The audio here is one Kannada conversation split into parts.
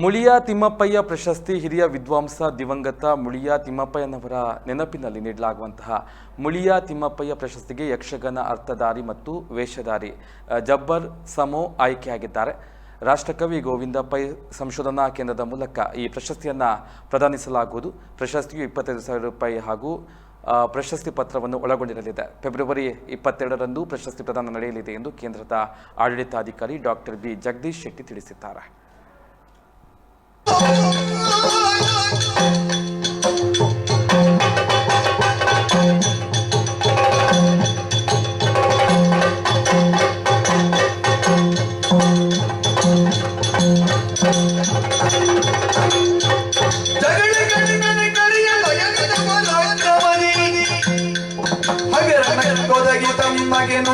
ಮುಳಿಯ ತಿಮ್ಮಪ್ಪಯ್ಯ ಪ್ರಶಸ್ತಿ ಹಿರಿಯ ವಿದ್ವಾಂಸ ದಿವಂಗತ ಮುಳಿಯ ತಿಮ್ಮಪ್ಪಯ್ಯನವರ ನೆನಪಿನಲ್ಲಿ ನೀಡಲಾಗುವಂತಹ ಮುಳಿಯ ತಿಮ್ಮಪ್ಪಯ್ಯ ಪ್ರಶಸ್ತಿಗೆ ಯಕ್ಷಗಾನ ಅರ್ಥಧಾರಿ ಮತ್ತು ವೇಷಧಾರಿ ಜಬ್ಬರ್ ಸಮೋ ಆಯ್ಕೆಯಾಗಿದ್ದಾರೆ. ರಾಷ್ಟ್ರಕವಿ ಗೋವಿಂದ ಪೈ ಸಂಶೋಧನಾ ಕೇಂದ್ರದ ಮೂಲಕ ಈ ಪ್ರಶಸ್ತಿಯನ್ನು ಪ್ರದಾನಿಸಲಾಗುವುದು. ಪ್ರಶಸ್ತಿಯು ಇಪ್ಪತ್ತೈದು ಸಾವಿರ ರೂಪಾಯಿ ಹಾಗೂ ಪ್ರಶಸ್ತಿ ಪತ್ರವನ್ನು ಒಳಗೊಂಡಿರಲಿದೆ. ಫೆಬ್ರವರಿ ಇಪ್ಪತ್ತೆರಡರಂದು ಪ್ರಶಸ್ತಿ ಪ್ರದಾನ ನಡೆಯಲಿದೆ ಎಂದು ಕೇಂದ್ರದ ಆಡಳಿತಾಧಿಕಾರಿ ಡಾಕ್ಟರ್ ಬಿ. ಜಗದೀಶ್ ಶೆಟ್ಟಿ ತಿಳಿಸಿದ್ದಾರೆ.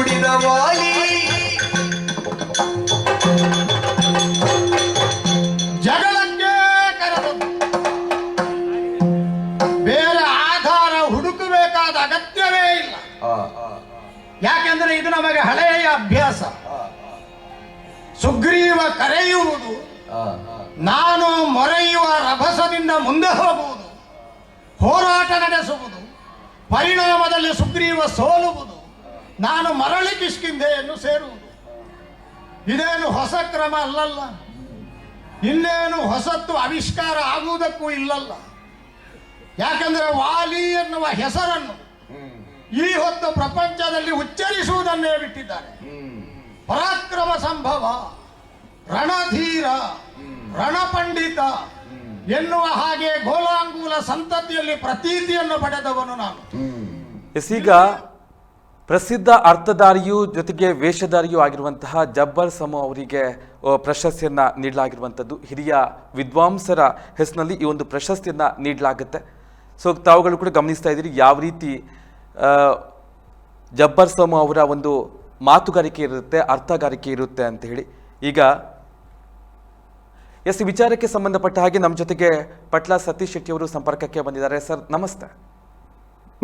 ನುಡಿದ ವಾಲಿ. ಜಗಳಕ್ಕೆ ಕರೆದದ್ದು ಬೇರೆ ಆಧಾರ ಹುಡುಕಬೇಕಾದ ಅಗತ್ಯವೇ ಇಲ್ಲ. ಯಾಕೆಂದ್ರೆ ಇದು ನಮಗೆ ಹಳೆಯ ಅಭ್ಯಾಸ. ಸುಗ್ರೀವ ಕರೆಯುವುದು ನಾನು ಮೊರೆಯುವ ರಭಸದಿಂದ ಮುಂದೆ ಹೋಗುವುದು ಹೋರಾಟ ನಡೆಸುವುದು ಪರಿಣಾಮದಲ್ಲಿ ಸುಗ್ರೀವ ಸೋಲುವುದು ನಾನು ಮರಳಿ ಕಿಷ್ಕಿಂದೆಯನ್ನು ಸೇರುವುದು. ಇದೇನು ಹೊಸ ಕ್ರಮ ಅಲ್ಲಲ್ಲ. ಇನ್ನೇನು ಹೊಸತ್ತು ಆವಿಷ್ಕಾರ ಆಗುವುದಕ್ಕೂ ಇಲ್ಲಲ್ಲ. ಯಾಕಂದ್ರೆ ವಾಲಿ ಎನ್ನುವ ಹೆಸರನ್ನು ಈ ಹೊತ್ತು ಪ್ರಪಂಚದಲ್ಲಿ ಉಚ್ಚರಿಸುವುದನ್ನೇ ಬಿಟ್ಟಿದ್ದಾರೆ. ಪರಾಕ್ರಮ ಸಂಭವ, ರಣಧೀರ, ರಣಪಂಡಿತ ಎನ್ನುವ ಹಾಗೆ ಗೋಲಾಂಗೂಲ ಸಂತತಿಯಲ್ಲಿ ಪ್ರತೀತಿಯನ್ನು ಪಡೆದವನು ನಾನು. ಈಗ ಪ್ರಸಿದ್ಧ ಅರ್ಥಧಾರಿಯೂ ಜೊತೆಗೆ ವೇಷಧಾರಿಯೂ ಆಗಿರುವಂತಹ ಜಬ್ಬರ್ ಸಮೋ ಅವರಿಗೆ ಪ್ರಶಸ್ತಿಯನ್ನು ನೀಡಲಾಗಿರುವಂಥದ್ದು. ಹಿರಿಯ ವಿದ್ವಾಂಸರ ಹೆಸರಿನಲ್ಲಿ ಈ ಒಂದು ಪ್ರಶಸ್ತಿಯನ್ನ ನೀಡಲಾಗುತ್ತೆ. ಸೊ ತಾವುಗಳು ಕೂಡ ಗಮನಿಸ್ತಾ ಇದ್ದೀರಿ ಯಾವ ರೀತಿ ಜಬ್ಬರ್ ಸಮೋ ಅವರ ಒಂದು ಮಾತುಗಾರಿಕೆ ಇರುತ್ತೆ ಅರ್ಥಗಾರಿಕೆ ಇರುತ್ತೆ ಅಂತ ಹೇಳಿ. ಈಗ ಎಸ್ ವಿಚಾರಕ್ಕೆ ಸಂಬಂಧಪಟ್ಟ ಹಾಗೆ ನಮ್ಮ ಜೊತೆಗೆ ಪಟ್ಲ ಸತೀಶ್ ಶೆಟ್ಟಿ ಅವರು ಸಂಪರ್ಕಕ್ಕೆ ಬಂದಿದ್ದಾರೆ. ಸರ್ ನಮಸ್ತೆ.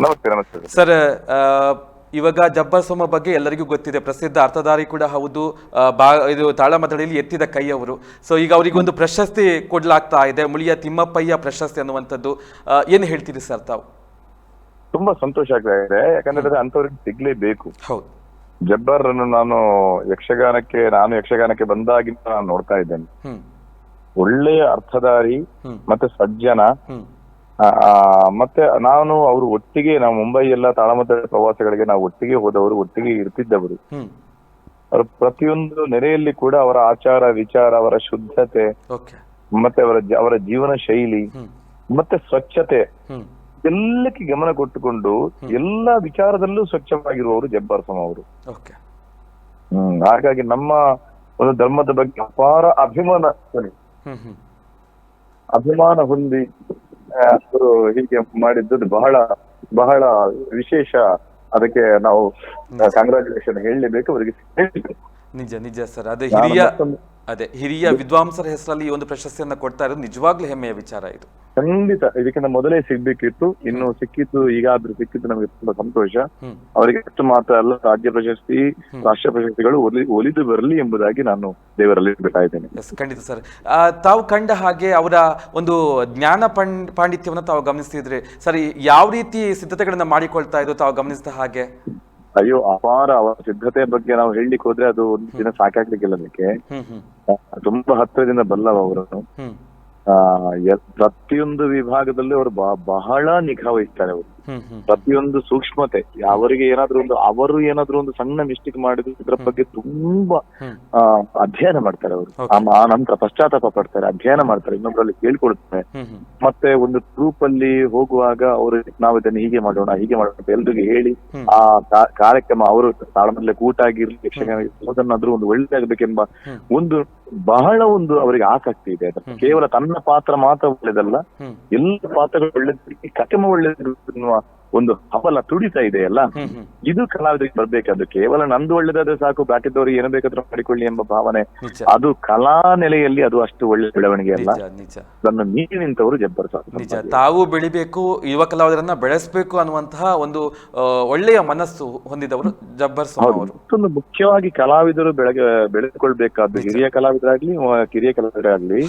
ನಮಸ್ತೆ ನಮಸ್ತೆ. ಸರ್. ಇವಾಗ ಜಬ್ಬರ್ ಸೋಮ ಬಗ್ಗೆ ಎಲ್ಲರಿಗೂ ಗೊತ್ತಿದೆ ಪ್ರಸಿದ್ಧ ಅರ್ಥಧಾರಿ ಕೂಡ ಹೌದು ಬಾ ಇದು ತಾಳಮದಳಿಯಲ್ಲಿ ಎತ್ತಿದ ಕೈ ಅವರು ಸೊ ಈಗ ಅವರಿಗೆ ಒಂದು ಪ್ರಶಸ್ತಿ ಕೊಡ್ಲಾಗ್ತಾ ಇದೆ ಮುಳಿಯ ತಿಮ್ಮಪ್ಪಯ್ಯ ಪ್ರಶಸ್ತಿ ಅನ್ನುವಂಥದ್ದು. ಏನು ಹೇಳ್ತೀರಿ ಸರ್ ತಾವು? ತುಂಬಾ ಸಂತೋಷ ಆಗ್ತಾ ಇದೆ ಯಾಕಂದ್ರೆ ಅಂತವ್ರಿಗೆ ಸಿಗ್ಲೇಬೇಕು. ಹೌದು. ಜಬ್ಬರ್ ಅನ್ನು ನಾನು ಯಕ್ಷಗಾನಕ್ಕೆ ನಾನು ಯಕ್ಷಗಾನಕ್ಕೆ ಬಂದಾಗಿಂದ ನಾನು ನೋಡ್ತಾ ಇದ್ದೇನೆ. ಒಳ್ಳೆಯ ಅರ್ಥಧಾರಿ ಮತ್ತೆ ಸಜ್ಜನ ಮತ್ತೆ ನಾನು ಅವರು ಒಟ್ಟಿಗೆ ನಾವು ಮುಂಬೈ ಎಲ್ಲ ತಾಳಮದ್ದ ಪ್ರವಾಸಗಳಿಗೆ ನಾವು ಒಟ್ಟಿಗೆ ಹೋದವರು ಒಟ್ಟಿಗೆ ಇರ್ತಿದ್ದವರು. ಅವರ ಪ್ರತಿಯೊಂದು ನೆರೆಯಲ್ಲಿ ಕೂಡ ಅವರ ಆಚಾರ ವಿಚಾರ ಅವರ ಶುದ್ಧತೆ ಮತ್ತೆ ಅವರ ಅವರ ಜೀವನ ಶೈಲಿ ಮತ್ತೆ ಸ್ವಚ್ಛತೆ ಎಲ್ಲಕ್ಕೆ ಗಮನ ಕೊಟ್ಟುಕೊಂಡು ಎಲ್ಲಾ ವಿಚಾರದಲ್ಲೂ ಸ್ವಚ್ಛವಾಗಿರುವವರು ಜಬ್ಬಾರ್ ಸಮ ಅವರು. ಹ್ಮ್ ಹಾಗಾಗಿ ನಮ್ಮ ಒಂದು ಧರ್ಮದ ಬಗ್ಗೆ ಅಪಾರ ಅಭಿಮಾನ ಅಭಿಮಾನ ಹೊಂದಿ ಅವರು ಹೀಗೆ ಮಾಡಿದ್ದು ಬಹಳ ಬಹಳ ವಿಶೇಷ. ಅದಕ್ಕೆ ನಾವು ಕಂಗ್ರಾಚುಲೇಷನ್ ಹೇಳಲೇಬೇಕು ಅವರಿಗೆ. ನಿಜ ನಿಜ ಸರ್. ಅದೇ ಹಿರಿಯ ಅದೇ ಹಿರಿಯ ವಿದ್ವಾಂಸರ ಹೆಸರಲ್ಲಿ ಈ ಒಂದು ಪ್ರಶಸ್ತಿಯನ್ನ ಕೊಡ್ತಾ ಇರೋದು ನಿಜವಾಗ್ಲೂ ಹೆಮ್ಮೆಯ ವಿಚಾರ ಇದು. ಖಂಡಿತ ಇದಕ್ಕಿಂತ ಮೊದಲೇ ಸಿಗ್ಬೇಕಿತ್ತು. ಇನ್ನು ಸಿಕ್ಕಿತ್ತು ಈಗಾದ್ರೂ ಸಿಕ್ಕಿತ್ತು ನಮಗೆ ತುಂಬಾ ಸಂತೋಷ. ಅವರಿಗೆ ಅಷ್ಟು ಮಾತ್ರ ಅಲ್ಲ ರಾಜ್ಯ ಪ್ರಶಸ್ತಿ ರಾಷ್ಟ್ರ ಪ್ರಶಸ್ತಿಗಳು ಒಲಿ- ಒಲಿದು ಬರಲಿ ಎಂಬುದಾಗಿ ನಾನು ದೇವರಲ್ಲಿ ಎಸ್ ಖಂಡಿತ ಸರ್. ತಾವು ಕಂಡ ಹಾಗೆ ಅವರ ಒಂದು ಜ್ಞಾನ ಪಂಡ್ ಪಾಂಡಿತ್ಯವನ್ನು ತಾವು ಗಮನಿಸ್ತಿದ್ರೆ. ಸರಿ ಯಾವ ರೀತಿ ಸಿದ್ಧತೆಗಳನ್ನ ಮಾಡಿಕೊಳ್ತಾ ಇದ್ರು ತಾವು ಗಮನಿಸಿದ ಹಾಗೆ? ಅಯ್ಯೋ ಅಪಾರ ಅವರ ಸಿದ್ಧತೆ ಬಗ್ಗೆ ನಾವು ಹೇಳಲಿಕ್ಕೆ ಹೋದ್ರೆ ಅದು ಒಂದು ದಿನ ಸಾಕಾಗ್ಲಿಕ್ಕಿಲ್ಲ ಅದಕ್ಕೆ. ತುಂಬಾ ಹತ್ತಿರದಿಂದ ಬಲ್ಲವ ಅವರನ್ನು. ಪ್ರತಿಯೊಂದು ವಿಭಾಗದಲ್ಲಿ ಅವರು ಬಹಳ ನಿಗಾ ವಹಿಸ್ತಾರೆ ಅವರು. ಪ್ರತಿಯೊಂದು ಸೂಕ್ಷ್ಮತೆ ಅವರಿಗೆ ಏನಾದ್ರೂ ಒಂದು ಅವರು ಏನಾದ್ರೂ ಒಂದು ಸಣ್ಣ ಮಿಸ್ಟೇಕ್ ಮಾಡಿದ್ರು ಇದ್ರ ಬಗ್ಗೆ ತುಂಬಾ ಆ, ಅಧ್ಯಯನ ಮಾಡ್ತಾರೆ ಅವರು. ಆ ನಂತರ ಪಶ್ಚಾತ್ತಾಪ ಪಡ್ತಾರೆ ಅಧ್ಯಯನ ಮಾಡ್ತಾರೆ ಇನ್ನೊಬ್ಬರಲ್ಲಿ ಕೇಳ್ಕೊಳ್ತಾರೆ. ಮತ್ತೆ ಒಂದು ಗ್ರೂಪ್ ಅಲ್ಲಿ ಹೋಗುವಾಗ ಅವರು ನಾವು ಇದನ್ನು ಹೀಗೆ ಮಾಡೋಣ ಹೀಗೆ ಮಾಡೋಣ ಅಂತ ಎಲ್ರಿಗೂ ಹೇಳಿ ಆ ಕಾರ್ಯಕ್ರಮ ಅವರು ತಾಳಮಲ್ಲೇ ಕೂಟಾಗಿರ್ಲಿ ಯಕ್ಷಗಾನ ಯಾವುದನ್ನಾದ್ರೂ ಒಂದು ಒಳ್ಳೇದಾಗಬೇಕೆಂಬ ಒಂದು ಬಹಳ ಒಂದು ಅವರಿಗೆ ಆಸಕ್ತಿ ಇದೆ. ಕೇವಲ ತನ್ನ ಪಾತ್ರ ಮಾತ್ರ ಒಳ್ಳೇದಲ್ಲ ಎಲ್ಲ ಪಾತ್ರಗಳು ಒಳ್ಳೇದು ಕಥೆಮ ಒಳ್ಳೇದು ಎನ್ನುವ ಒಂದು ಹವಲ ತುಡಿತ ಇದೆ ಅಲ್ಲ ಇದು ಕಲಾವಿದರಿಗೆ ಬರ್ಬೇಕದು ಕೇವಲ ನಂದು ಒಳ್ಳೇದಾದ್ರೆ ಸಾಕು ಬಾಕಿದವರು ಏನು ಬೇಕಾದ್ರೂ ಮಾಡಿಕೊಳ್ಳಿ ಎಂಬ ಭಾವನೆ. ಅದು ಕಲಾ ನೆಲೆಯಲ್ಲಿ ಅದು ಅಷ್ಟು ಒಳ್ಳೆ ಬೆಳವಣಿಗೆ ಅಲ್ಲ. ಅದನ್ನು ಮೀರಿ ನಿಂತವರು ಜಬ್ಬರ್ ನಿಜ. ತಾವು ಬೆಳಿಬೇಕು ಯುವ ಕಲಾವಿದರನ್ನ ಬೆಳೆಸಬೇಕು ಅನ್ನುವಂತಹ ಒಂದು ಒಳ್ಳೆಯ ಮನಸ್ಸು ಹೊಂದಿದವರು ಜಬ್ಬರ್ ಮತ್ತೊಂದು ಮುಖ್ಯವಾಗಿ ಕಲಾವಿದರು ಬೆಳಗ್ಗೆ ಬೆಳೆದುಕೊಳ್ಬೇಕಾದ್ದು ಹಿರಿಯ ಕಲಾವಿದರಾಗ್ಲಿ ಕಿರಿಯ ಕಲಾವಿದರಾಗ್ಲಿ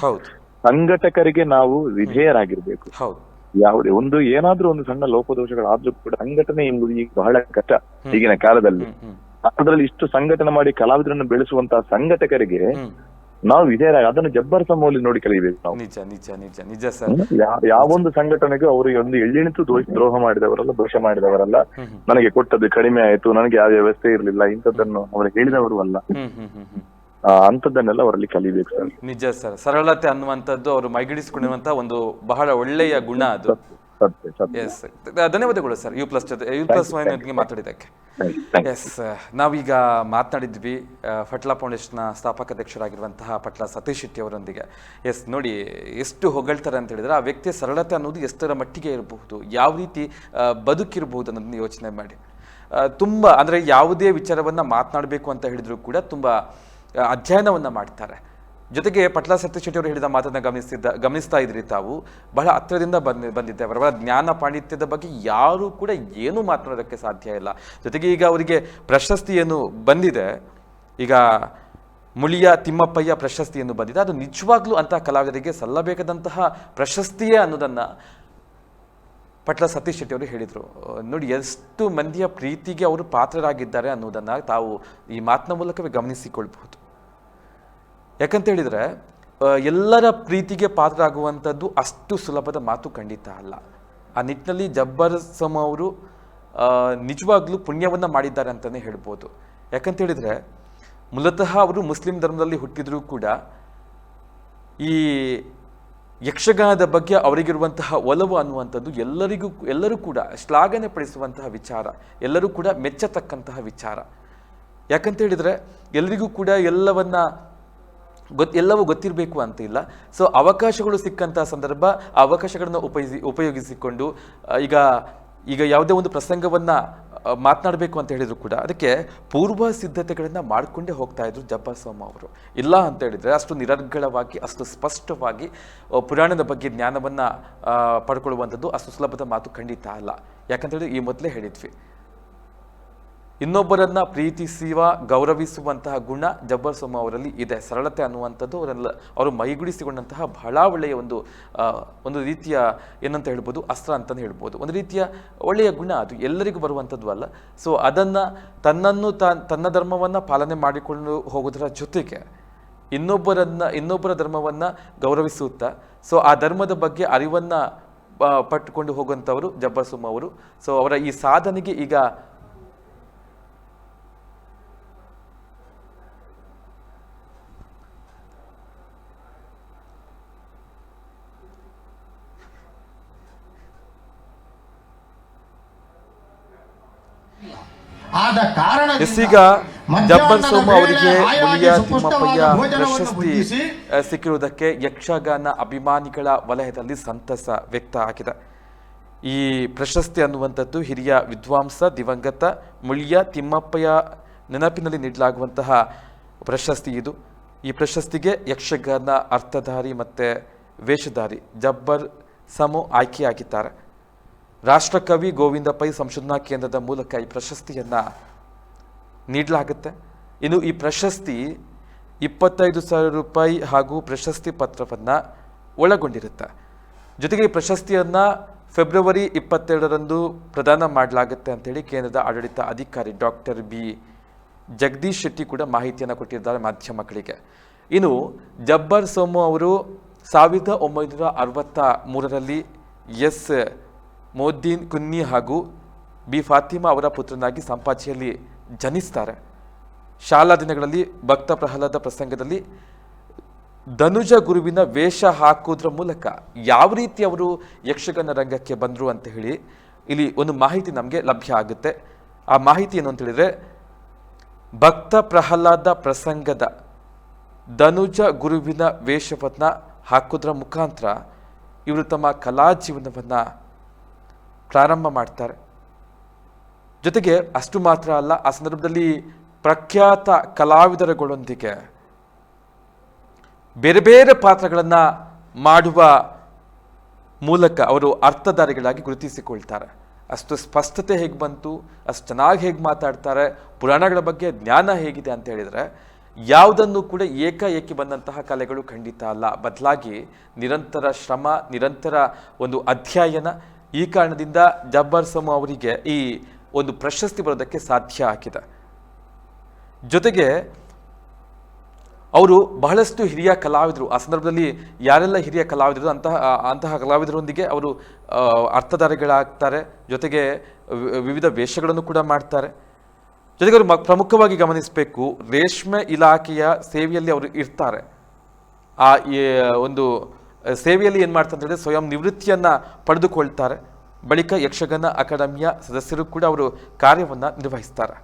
ಸಂಘಟಕರಿಗೆ ನಾವು ವಿಧೇಯರಾಗಿರ್ಬೇಕು. ಹೌದು. ಯಾವುದೇ ಒಂದು ಏನಾದ್ರೂ ಒಂದು ಸಣ್ಣ ಲೋಪದೋಷಗಳಾದ್ರೂ ಕೂಡ ಸಂಘಟನೆ ಎಂಬುದು ಈಗ ಬಹಳ ಕಷ್ಟ ಈಗಿನ ಕಾಲದಲ್ಲಿ. ಅದರಲ್ಲಿ ಇಷ್ಟು ಸಂಘಟನೆ ಮಾಡಿ ಕಲಾವಿದರನ್ನು ಬೆಳೆಸುವಂತಹ ಸಂಘಟಕರಿಗೆ ನಾವು ವಿಧೇಯರಾಗಿ ಅದನ್ನು ಜಬ್ಬರ್ ಸಮೂಹದಲ್ಲಿ ನೋಡಿ ಕಲಿಬೇಕು ನಾವು. ನಿಜ ನಿಜ ನಿಜ ನಿಜ ಸರ್. ಯಾವೊಂದು ಸಂಘಟನೆಗೂ ಅವರಿಗೆ ಒಂದು ಎಳ್ಳಿಣಿತು ದೋಷ ದ್ರೋಹ ಮಾಡಿದವರಲ್ಲ ದೋಷ ಮಾಡಿದವರಲ್ಲ ನನಗೆ ಕೊಟ್ಟದ್ದು ಕಡಿಮೆ ಆಯ್ತು ನನಗೆ ಯಾವ ವ್ಯವಸ್ಥೆ ಇರಲಿಲ್ಲ ಇಂಥದ್ದನ್ನು ಅವರು ಹೇಳಿದವರು ಅಲ್ಲ. ಅಂಥದ್ದನ್ನೆಲ್ಲ ಅವರಲ್ಲಿ ಕಲಿಬೇಕು ಸರ್. ನಿಜ ಸರ್. ಸರಳತೆ ಅನ್ನುವಂಥದ್ದು ಅವರು ಮೈಗಿಡಿಸಿಕೊಂಡಿರುವಂತಹ ಒಂದು ಬಹಳ ಒಳ್ಳೆಯ ಗುಣ ಅದು. ಸತ್ಯ ಸತ್ಯ ಎಸ್ ಧನ್ಯವಾದಗಳು ಸರ್ ಯು ಪ್ಲಸ್ ಜೊತೆ ಯು ಪ್ಲಸ್ ಮಾತಾಡಿದ್ದಕ್ಕೆ. You, thank ಎಸ್ ನಾವೀಗ ಮಾತನಾಡಿದ್ವಿ ಫಟ್ಲಾ ಫೌಂಡೇಶನ್ನ ಸ್ಥಾಪಕಾಧ್ಯಕ್ಷರಾಗಿರುವಂತಹ ಫಟ್ಲಾ ಸತೀಶ್ ಶೆಟ್ಟಿ ಅವರೊಂದಿಗೆ. ಎಸ್ ನೋಡಿ ಎಷ್ಟು ಹೊಗಳ್ತಾರೆ ಅಂತ ಹೇಳಿದ್ರೆ ಆ ವ್ಯಕ್ತಿಯ ಸರಳತೆ ಅನ್ನೋದು ಎಷ್ಟರ ಮಟ್ಟಿಗೆ ಇರಬಹುದು ಯಾವ ರೀತಿ ಬದುಕಿರಬಹುದು ಅನ್ನೋದನ್ನ ಯೋಚನೆ ಮಾಡಿ. ತುಂಬ ಅಂದರೆ ಯಾವುದೇ ವಿಚಾರವನ್ನು ಮಾತನಾಡಬೇಕು ಅಂತ ಹೇಳಿದ್ರು ಕೂಡ ತುಂಬ ಅಧ್ಯಯನವನ್ನ ಮಾಡ್ತಾರೆ. ಜೊತೆಗೆ ಪಟ್ಲ ಸತ್ಯಶೆಟ್ಟಿಯವರು ಹೇಳಿದ ಮಾತನ್ನು ಗಮನಿಸಿದ್ದ, ಗಮನಿಸ್ತಾ ಇದ್ರಿ ತಾವು. ಬಹಳ ಹತ್ತಿರದಿಂದ ಬಂದ ಬಂದಿದ್ದೆ ಅವರ ಜ್ಞಾನ ಪಾಂಡಿತ್ಯದ ಬಗ್ಗೆ ಯಾರೂ ಕೂಡ ಏನೂ ಮಾತನಾಡೋದಕ್ಕೆ ಸಾಧ್ಯ ಇಲ್ಲ. ಜೊತೆಗೆ ಈಗ ಅವರಿಗೆ ಪ್ರಶಸ್ತಿ ಏನು ಬಂದಿದೆ, ಈಗ ಮುಳಿಯ ತಿಮ್ಮಪ್ಪಯ್ಯ ಪ್ರಶಸ್ತಿಯನ್ನು ಬಂದಿದೆ, ಅದು ನಿಜವಾಗ್ಲೂ ಅಂತಹ ಕಲಾವಿದರಿಗೆ ಸಲ್ಲಬೇಕಾದಂತಹ ಪ್ರಶಸ್ತಿಯೇ ಅನ್ನೋದನ್ನು ಪಟ್ಲ ಸತೀಶ್ ಶೆಟ್ಟಿ ಅವರು ಹೇಳಿದರು. ನೋಡಿ, ಎಷ್ಟು ಮಂದಿಯ ಪ್ರೀತಿಗೆ ಅವರು ಪಾತ್ರರಾಗಿದ್ದಾರೆ ಅನ್ನೋದನ್ನು ತಾವು ಈ ಮಾತಿನ ಮೂಲಕವೇ ಗಮನಿಸಿಕೊಳ್ಬಹುದು. ಯಾಕಂತ ಹೇಳಿದರೆ ಎಲ್ಲರ ಪ್ರೀತಿಗೆ ಪಾತ್ರ ಆಗುವಂಥದ್ದು ಅಷ್ಟು ಸುಲಭದ ಮಾತು ಖಂಡಿತ ಅಲ್ಲ. ಆ ನಿಟ್ಟಿನಲ್ಲಿ ಜಬ್ಬರ್ ಸಮ ಅವರು ನಿಜವಾಗ್ಲೂ ಪುಣ್ಯವನ್ನು ಮಾಡಿದ್ದಾರೆ ಅಂತಲೇ ಹೇಳ್ಬೋದು. ಯಾಕಂತ ಹೇಳಿದರೆ, ಮೂಲತಃ ಅವರು ಮುಸ್ಲಿಂ ಧರ್ಮದಲ್ಲಿ ಹುಟ್ಟಿದರೂ ಕೂಡ, ಈ ಯಕ್ಷಗಾನದ ಬಗ್ಗೆ ಅವರಿಗಿರುವಂತಹ ಒಲವು ಅನ್ನುವಂಥದ್ದು ಎಲ್ಲರಿಗೂ, ಎಲ್ಲರೂ ಕೂಡ ಶ್ಲಾಘನೆ ಪಡಿಸುವಂತಹ ವಿಚಾರ, ಎಲ್ಲರೂ ಕೂಡ ಮೆಚ್ಚತಕ್ಕಂತಹ ವಿಚಾರ. ಯಾಕಂತ ಹೇಳಿದರೆ ಎಲ್ಲರಿಗೂ ಕೂಡ ಎಲ್ಲವನ್ನ ಗೊತ್, ಎಲ್ಲವೂ ಗೊತ್ತಿರಬೇಕು ಅಂತ ಇಲ್ಲ. ಸೊ ಅವಕಾಶಗಳು ಸಿಕ್ಕಂತಹ ಸಂದರ್ಭ ಆ ಅವಕಾಶಗಳನ್ನು ಉಪಯೋಗಿಸಿ ಉಪಯೋಗಿಸಿಕೊಂಡು ಈಗ ಈಗ ಯಾವುದೇ ಒಂದು ಪ್ರಸಂಗವನ್ನು ಮಾತನಾಡಬೇಕು ಅಂತ ಹೇಳಿದ್ರು ಕೂಡ ಅದಕ್ಕೆ ಪೂರ್ವ ಸಿದ್ಧತೆಗಳನ್ನು ಮಾಡಿಕೊಂಡೇ ಹೋಗ್ತಾ ಇದ್ರು ಜಬ್ಬಾಸ್ವಾಮ ಅವರು. ಇಲ್ಲ ಅಂತ ಹೇಳಿದರೆ ಅಷ್ಟು ನಿರರ್ಗಳವಾಗಿ, ಅಷ್ಟು ಸ್ಪಷ್ಟವಾಗಿ ಪುರಾಣದ ಬಗ್ಗೆ ಜ್ಞಾನವನ್ನು ಪಡ್ಕೊಳ್ಳುವಂಥದ್ದು ಅಷ್ಟು ಸುಲಭದ ಮಾತು ಖಂಡಿತ ಅಲ್ಲ. ಯಾಕಂತ ಹೇಳಿದ್ರೆ ಈ ಮೊದಲೇ ಹೇಳಿದ್ವಿ. ಇನ್ನೊಬ್ಬರನ್ನ ಪ್ರೀತಿಸುವ, ಗೌರವಿಸುವಂತಹ ಗುಣ ಜಬ್ಬರ್ ಸೋಮ ಅವರಲ್ಲಿ ಇದೆ. ಸರಳತೆ ಅನ್ನುವಂಥದ್ದು ಅವರೆಲ್ಲ, ಅವರು ಮೈಗೂಡಿಸಿಕೊಂಡಂತಹ ಬಹಳ ಒಳ್ಳೆಯ ಒಂದು ಒಂದು ರೀತಿಯ ಏನಂತ ಹೇಳ್ಬೋದು, ಅಸ್ತ್ರ ಅಂತಲೇ ಹೇಳ್ಬೋದು. ಒಂದು ರೀತಿಯ ಒಳ್ಳೆಯ ಗುಣ ಅದು. ಎಲ್ಲರಿಗೂ ಬರುವಂಥದ್ದು ಅಲ್ಲ. ಸೊ ಅದನ್ನು ತನ್ನನ್ನು ತನ್ನ ಧರ್ಮವನ್ನು ಪಾಲನೆ ಮಾಡಿಕೊಂಡು ಹೋಗೋದರ ಜೊತೆಗೆ ಇನ್ನೊಬ್ಬರನ್ನ, ಇನ್ನೊಬ್ಬರ ಧರ್ಮವನ್ನು ಗೌರವಿಸುತ್ತಾ, ಸೊ, ಆ ಧರ್ಮದ ಬಗ್ಗೆ ಅರಿವನ್ನು ಪಟ್ಟುಕೊಂಡು ಹೋಗುವಂಥವರು ಜಬ್ಬರ್ ಸುಮ್ಮ ಅವರು. ಸೊ ಅವರ ಈ ಸಾಧನೆಗೆ ಈಗ ಆದ ಕಾರಣ ಈಗ ಜಬ್ಬರ್ ಸೋಮ ಅವರಿಗೆ ಮುಳಿಯ ತಿಮ್ಮಪ್ಪಯ್ಯ ಪ್ರಶಸ್ತಿ ಸಿಕ್ಕಿರುವುದಕ್ಕೆ ಯಕ್ಷಗಾನ ಅಭಿಮಾನಿಗಳ ವಲಯದಲ್ಲಿ ಸಂತಸ ವ್ಯಕ್ತ ಆಗಿದೆ. ಈ ಪ್ರಶಸ್ತಿ ಅನ್ನುವಂಥದ್ದು ಹಿರಿಯ ವಿದ್ವಾಂಸ ದಿವಂಗತ ಮುಳಿಯ ತಿಮ್ಮಪ್ಪಯ್ಯ ನೆನಪಿನಲ್ಲಿ ನೀಡಲಾಗುವಂತಹ ಪ್ರಶಸ್ತಿ ಇದು. ಈ ಪ್ರಶಸ್ತಿಗೆ ಯಕ್ಷಗಾನ ಅರ್ಥಧಾರಿ ಮತ್ತು ವೇಷಧಾರಿ ಜಬ್ಬರ್ ಸಮು ಆಯ್ಕೆಯಾಗಿದ್ದಾರೆ. ರಾಷ್ಟ್ರಕವಿ ಗೋವಿಂದ ಪೈ ಸಂಶೋಧನಾ ಕೇಂದ್ರದ ಮೂಲಕ ಈ ಪ್ರಶಸ್ತಿಯನ್ನ ನೀಡಲಾಗುತ್ತೆ. ಇನ್ನು ಈ ಪ್ರಶಸ್ತಿ ಇಪ್ಪತ್ತೈದು ಸಾವಿರ ರೂಪಾಯಿ ಹಾಗೂ ಪ್ರಶಸ್ತಿ ಪತ್ರವನ್ನು ಒಳಗೊಂಡಿರುತ್ತೆ. ಜೊತೆಗೆ ಈ ಪ್ರಶಸ್ತಿಯನ್ನು ಫೆಬ್ರವರಿ ಇಪ್ಪತ್ತೆರಡರಂದು ಪ್ರದಾನ ಮಾಡಲಾಗುತ್ತೆ ಅಂತೇಳಿ ಕೇಂದ್ರದ ಆಡಳಿತ ಅಧಿಕಾರಿ ಡಾಕ್ಟರ್ ಬಿ. ಜಗದೀಶ್ ಶೆಟ್ಟಿ ಕೂಡ ಮಾಹಿತಿಯನ್ನು ಕೊಟ್ಟಿದ್ದಾರೆ ಮಾಧ್ಯಮಗಳಿಗೆ. ಇನ್ನು ಜಬ್ಬರ್ ಸೋಮು ಅವರು ಸಾವಿರದ ಒಂಬೈನೂರ ಅರವತ್ತ ಮೂರರಲ್ಲಿ ಎಸ್. ಮೋದ್ದೀನ್, ಕುನ್ನಿ ಹಾಗೂ ಬಿ ಫಾತಿಮಾ ಅವರ ಪುತ್ರನಾಗಿ ಸಂಪಾಚಿಯಲ್ಲಿ ಜನಿಸ್ತಾರೆ. ಶಾಲಾ ದಿನಗಳಲ್ಲಿ ಭಕ್ತ ಪ್ರಹ್ಲಾದ ಪ್ರಸಂಗದಲ್ಲಿ ಧನುಜ ಗುರುವಿನ ವೇಷ ಹಾಕುವುದರ ಮೂಲಕ ಯಾವ ರೀತಿ ಅವರು ಯಕ್ಷಗಾನ ರಂಗಕ್ಕೆ ಬಂದರು ಅಂತ ಹೇಳಿ ಇಲ್ಲಿ ಒಂದು ಮಾಹಿತಿ ನಮಗೆ ಲಭ್ಯ ಆಗುತ್ತೆ. ಆ ಮಾಹಿತಿ ಏನು ಅಂತೇಳಿದರೆ ಭಕ್ತ ಪ್ರಹ್ಲಾದ ಪ್ರಸಂಗದ ಧನುಜ ಗುರುವಿನ ವೇಷವನ್ನು ಹಾಕೋದ್ರ ಮುಖಾಂತರ ಇವರು ತಮ್ಮ ಕಲಾ ಜೀವನವನ್ನ ಪ್ರಾರಂಭ ಮಾಡ್ತಾರೆ. ಜೊತೆಗೆ ಅಷ್ಟು ಮಾತ್ರ ಅಲ್ಲ, ಆ ಸಂದರ್ಭದಲ್ಲಿ ಪ್ರಖ್ಯಾತ ಕಲಾವಿದರುಗಳೊಂದಿಗೆ ಬೇರೆ ಬೇರೆ ಪಾತ್ರಗಳನ್ನು ಮಾಡುವ ಮೂಲಕ ಅವರು ಅರ್ಥಧಾರಿಗಳಾಗಿ ಗುರುತಿಸಿಕೊಳ್ತಾರೆ. ಅಷ್ಟು ಸ್ಪಷ್ಟತೆ ಹೇಗೆ ಬಂತು, ಅಷ್ಟು ಚೆನ್ನಾಗಿ ಹೇಗೆ ಮಾತಾಡ್ತಾರೆ, ಪುರಾಣಗಳ ಬಗ್ಗೆ ಜ್ಞಾನ ಹೇಗಿದೆ ಅಂತ ಹೇಳಿದರೆ, ಯಾವುದನ್ನು ಕೂಡ ಏಕಾಏಕಿ ಬಂದಂತಹ ಕಲೆಗಳು ಖಂಡಿತ ಅಲ್ಲ. ಬದಲಾಗಿ ನಿರಂತರ ಶ್ರಮ, ನಿರಂತರ ಒಂದು ಅಧ್ಯಯನ ಈ ಕಾರಣದಿಂದ ಜಬ್ಬರ್ ಸಮ ಅವರಿಗೆ ಈ ಒಂದು ಪ್ರಶಸ್ತಿ ಬರೋದಕ್ಕೆ ಸಾಧ್ಯ ಆಗಿದೆ. ಜೊತೆಗೆ ಅವರು ಬಹಳಷ್ಟು ಹಿರಿಯ ಕಲಾವಿದರು, ಆ ಸಂದರ್ಭದಲ್ಲಿ ಯಾರೆಲ್ಲ ಹಿರಿಯ ಕಲಾವಿದರು, ಅಂತಹ ಅಂತಹ ಕಲಾವಿದರೊಂದಿಗೆ ಅವರು ಅರ್ಥಧಾರಿಗಳಾಗ್ತಾರೆ, ಜೊತೆಗೆ ವಿವಿಧ ವೇಷಗಳನ್ನು ಕೂಡ ಮಾಡ್ತಾರೆ. ಜೊತೆಗೆ ಅವರು ಪ್ರಮುಖವಾಗಿ ಗಮನಿಸಬೇಕು, ರೇಷ್ಮೆ ಇಲಾಖೆಯ ಸೇವೆಯಲ್ಲಿ ಅವರು ಇರ್ತಾರೆ. ಆ ಒಂದು ಸೇವೆಯಲ್ಲಿ ಏನು ಮಾಡ್ತಾರೆ ಸ್ವಯಂ ನಿವೃತ್ತಿಯನ್ನು ಪಡೆದುಕೊಳ್ತಾರೆ. ಬಳಿಕ ಯಕ್ಷಗಾನ ಅಕಾಡೆಮಿಯ ಸದಸ್ಯರು ಕೂಡ ಅವರು ಕಾರ್ಯವನ್ನು ನಿರ್ವಹಿಸ್ತಾರೆ.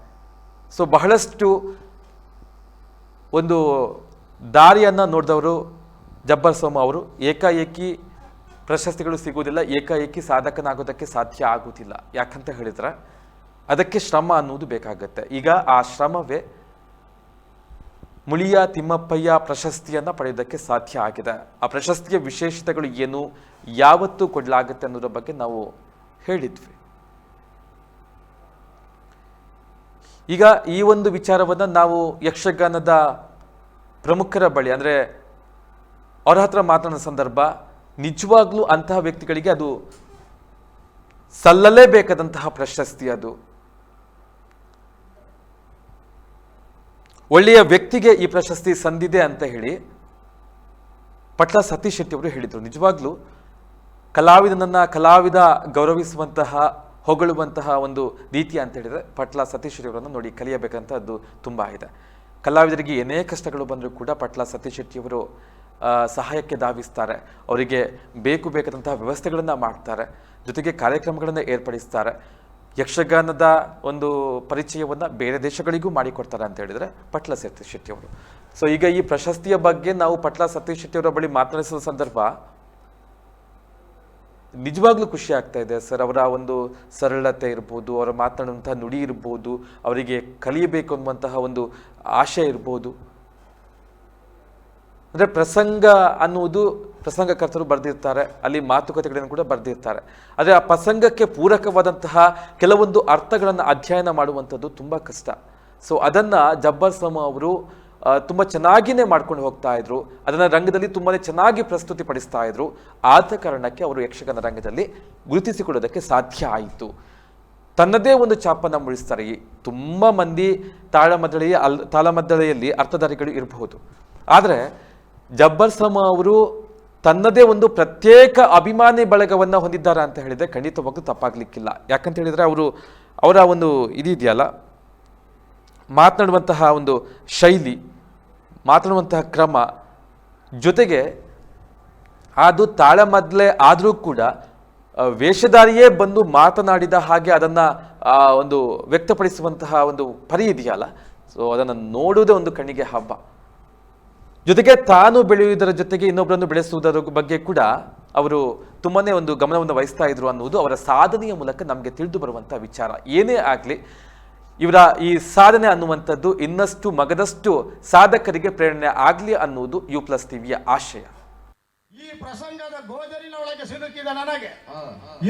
ಸೊ ಬಹಳಷ್ಟು ಒಂದು ದಾರಿಯನ್ನು ನೋಡಿದವರು ಜಬ್ಬರ್ ಸೋಮ ಅವರು. ಏಕಾಏಕಿ ಪ್ರಶಸ್ತಿಗಳು ಸಿಗುವುದಿಲ್ಲ, ಏಕಾಏಕಿ ಸಾಧಕನಾಗೋದಕ್ಕೆ ಸಾಧ್ಯ ಆಗುವುದಿಲ್ಲ. ಯಾಕಂತ ಹೇಳಿದ್ರೆ ಅದಕ್ಕೆ ಶ್ರಮ ಅನ್ನುವುದು ಬೇಕಾಗುತ್ತೆ. ಈಗ ಆ ಶ್ರಮವೇ ಮುಳಿಯ ತಿಮ್ಮಪ್ಪಯ್ಯ ಪ್ರಶಸ್ತಿಯನ್ನು ಪಡೆಯೋದಕ್ಕೆ ಸಾಧ್ಯ ಆಗಿದೆ. ಆ ಪ್ರಶಸ್ತಿಯ ವಿಶೇಷತೆಗಳು ಏನು, ಯಾವತ್ತು ಕೊಡಲಾಗುತ್ತೆ ಅನ್ನೋದ್ರ ಬಗ್ಗೆ ನಾವು ಹೇಳಿದ್ವಿ. ಈಗ ಈ ಒಂದು ವಿಚಾರವನ್ನು ನಾವು ಯಕ್ಷಗಾನದ ಪ್ರಮುಖರ ಬಳಿ, ಅಂದರೆ ಅವರ ಹತ್ರ ಮಾತನಾಡೋ ಸಂದರ್ಭ, ನಿಜವಾಗ್ಲೂ ಅಂತಹ ವ್ಯಕ್ತಿಗಳಿಗೆ ಅದು ಸಲ್ಲಲೇಬೇಕಾದಂತಹ ಪ್ರಶಸ್ತಿ ಅದು. ಒಳ್ಳೆಯ ವ್ಯಕ್ತಿಗೆ ಈ ಪ್ರಶಸ್ತಿ ಸಂದಿದೆ ಅಂತ ಹೇಳಿ ಪಟ್ಲ ಸತೀಶ್ ಶೆಟ್ಟಿ ಅವರು ಹೇಳಿದರು. ನಿಜವಾಗ್ಲೂ ಕಲಾವಿದನನ್ನ ಕಲಾವಿದ ಗೌರವಿಸುವಂತಹ, ಹೊಗಳುವಂತಹ ಒಂದು ರೀತಿ ಅಂತ ಹೇಳಿದರೆ ಪಟ್ಲ ಸತೀಶ್ ಶೆಟ್ಟಿ ಅವರನ್ನು ನೋಡಿ ಕಲಿಯಬೇಕಂತದ್ದು ತುಂಬ ಇದೆ. ಕಲಾವಿದರಿಗೆ ಏನೇ ಕಷ್ಟಗಳು ಬಂದರೂ ಕೂಡ ಪಟ್ಲ ಸತೀಶ್ ಶೆಟ್ಟಿಯವರು ಸಹಾಯಕ್ಕೆ ಧಾವಿಸ್ತಾರೆ. ಅವರಿಗೆ ಬೇಕು ಬೇಕಾದಂತಹ ವ್ಯವಸ್ಥೆಗಳನ್ನು ಮಾಡ್ತಾರೆ. ಜೊತೆಗೆ ಕಾರ್ಯಕ್ರಮಗಳನ್ನು ಏರ್ಪಡಿಸ್ತಾರೆ. ಯಕ್ಷಗಾನದ ಒಂದು ಪರಿಚಯವನ್ನು ಬೇರೆ ದೇಶಗಳಿಗೂ ಮಾಡಿಕೊಡ್ತಾರೆ ಅಂತ ಹೇಳಿದರೆ ಪಟ್ಲ ಸತೀಶ್ ಶೆಟ್ಟಿ ಅವರು. ಸೊ ಈಗ ಈ ಪ್ರಶಸ್ತಿಯ ಬಗ್ಗೆ ನಾವು ಪಟ್ಲ ಸತೀಶ್ ಶೆಟ್ಟಿ ಅವರ ಬಳಿ ಮಾತನಾಡಿಸಿದ ಸಂದರ್ಭ ನಿಜವಾಗ್ಲೂ ಖುಷಿ ಆಗ್ತಾ ಇದೆ. ಸರ್, ಅವರ ಒಂದು ಸರಳತೆ ಇರ್ಬೋದು, ಅವರ ಮಾತನಾಡುವಂತಹ ನುಡಿ ಇರ್ಬೋದು, ಅವರಿಗೆ ಕಲಿಯಬೇಕು ಅನ್ನುವಂತಹ ಒಂದು ಆಶೆ ಇರ್ಬೋದು. ಅಂದರೆ ಪ್ರಸಂಗ ಅನ್ನುವುದು ಪ್ರಸಂಗಕರ್ತರು ಬರೆದಿರ್ತಾರೆ, ಅಲ್ಲಿ ಮಾತುಕತೆಗಳನ್ನು ಕೂಡ ಬರೆದಿರ್ತಾರೆ. ಆದರೆ ಆ ಪ್ರಸಂಗಕ್ಕೆ ಪೂರಕವಾದಂತಹ ಕೆಲವೊಂದು ಅರ್ಥಗಳನ್ನು ಅಧ್ಯಯನ ಮಾಡುವಂಥದ್ದು ತುಂಬ ಕಷ್ಟ. ಸೊ ಅದನ್ನು ಜಬ್ಬರ್ ಸಮ ಅವರು ತುಂಬ ಚೆನ್ನಾಗಿಯೇ ಮಾಡ್ಕೊಂಡು ಹೋಗ್ತಾ ಇದ್ರು. ಅದನ್ನು ರಂಗದಲ್ಲಿ ತುಂಬಾ ಚೆನ್ನಾಗಿ ಪ್ರಸ್ತುತಿ ಪಡಿಸ್ತಾ ಇದ್ರು. ಆದ ಕಾರಣಕ್ಕೆ ಅವರು ಯಕ್ಷಗಾನ ರಂಗದಲ್ಲಿ ಗುರುತಿಸಿಕೊಳ್ಳೋದಕ್ಕೆ ಸಾಧ್ಯ ಆಯಿತು. ತನ್ನದೇ ಒಂದು ಛಾಪನ್ನು ಮೂಡಿಸ್ತಾರೆ ಈ ತುಂಬ ಮಂದಿ ತಾಳಮದ್ದಳೆಯ ಅಲ್, ತಾಳಮದ್ದಳೆಯಲ್ಲಿ ಅರ್ಥಧಾರಿಗಳು ಇರಬಹುದು. ಆದರೆ ಜಬ್ಬರ್ ಸಮ ಅವರು ತನ್ನದೇ ಒಂದು ಪ್ರತ್ಯೇಕ ಅಭಿಮಾನಿ ಬಳಗವನ್ನು ಹೊಂದಿದ್ದಾರೆ ಅಂತ ಹೇಳಿದರೆ ಖಂಡಿತವಾಗ್ಲೂ ತಪ್ಪಾಗಲಿಕ್ಕಿಲ್ಲ. ಯಾಕಂತ ಹೇಳಿದರೆ ಅವರು ಅವರ ಒಂದು ಇದಿದೆಯಲ್ಲ, ಮಾತನಾಡುವಂತಹ ಒಂದು ಶೈಲಿ, ಮಾತನಾಡುವಂತಹ ಕ್ರಮ ಜೊತೆಗೆ ಅದು ತಾಳಮದ್ಲೆ ಆದರೂ ಕೂಡ ವೇಷಧಾರಿಯೇ ಬಂದು ಮಾತನಾಡಿದ ಹಾಗೆ ಅದನ್ನು ಒಂದು ವ್ಯಕ್ತಪಡಿಸುವಂತಹ ಒಂದು ಪರಿ ಇದೆಯಲ್ಲ, ಸೊ ಅದನ್ನು ನೋಡುವುದೇ ಒಂದು ಕಣ್ಣಿಗೆ ಹಬ್ಬ. ಜೊತೆಗೆ ತಾನು ಬೆಳೆಯುವುದರ ಜೊತೆಗೆ ಇನ್ನೊಬ್ಬರನ್ನು ಬೆಳೆಸುವುದರ ಬಗ್ಗೆ ಕೂಡ ಅವರು ತುಂಬಾನೇ ಒಂದು ಗಮನವನ್ನು ವಹಿಸ್ತಾ ಇದ್ರು ಅನ್ನುವುದು ಅವರ ಸಾಧನೆಯ ಮೂಲಕ ನಮಗೆ ತಿಳಿದು ಬರುವಂತಹ ವಿಚಾರ. ಏನೇ ಆಗಲಿ ಇವರ ಈ ಸಾಧನೆ ಅನ್ನುವಂಥದ್ದು ಇನ್ನಷ್ಟು ಮಗದಷ್ಟು ಸಾಧಕರಿಗೆ ಪ್ರೇರಣೆ ಆಗಲಿ ಅನ್ನುವುದು ಯು ಪ್ಲಸ್ ಟಿವಿಯ ಆಶಯ. ಈ ಪ್ರಸಂಗದ ಗೋಜರಿನ ಒಳಗೆ ಸಿಲುಕಿದ ನನಗೆ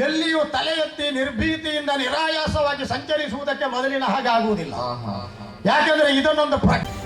ಎಲ್ಲಿಯೂ ತಲೆ ಎತ್ತಿ ನಿರ್ಭೀತಿಯಿಂದ ನಿರಾಯಾಸವಾಗಿ ಸಂಚರಿಸುವುದಕ್ಕೆ ಮೊದಲಿನ ಹಾಗೆ ಆಗುವುದಿಲ್ಲ. ಯಾಕಂದ್ರೆ ಇದನ್ನೊಂದು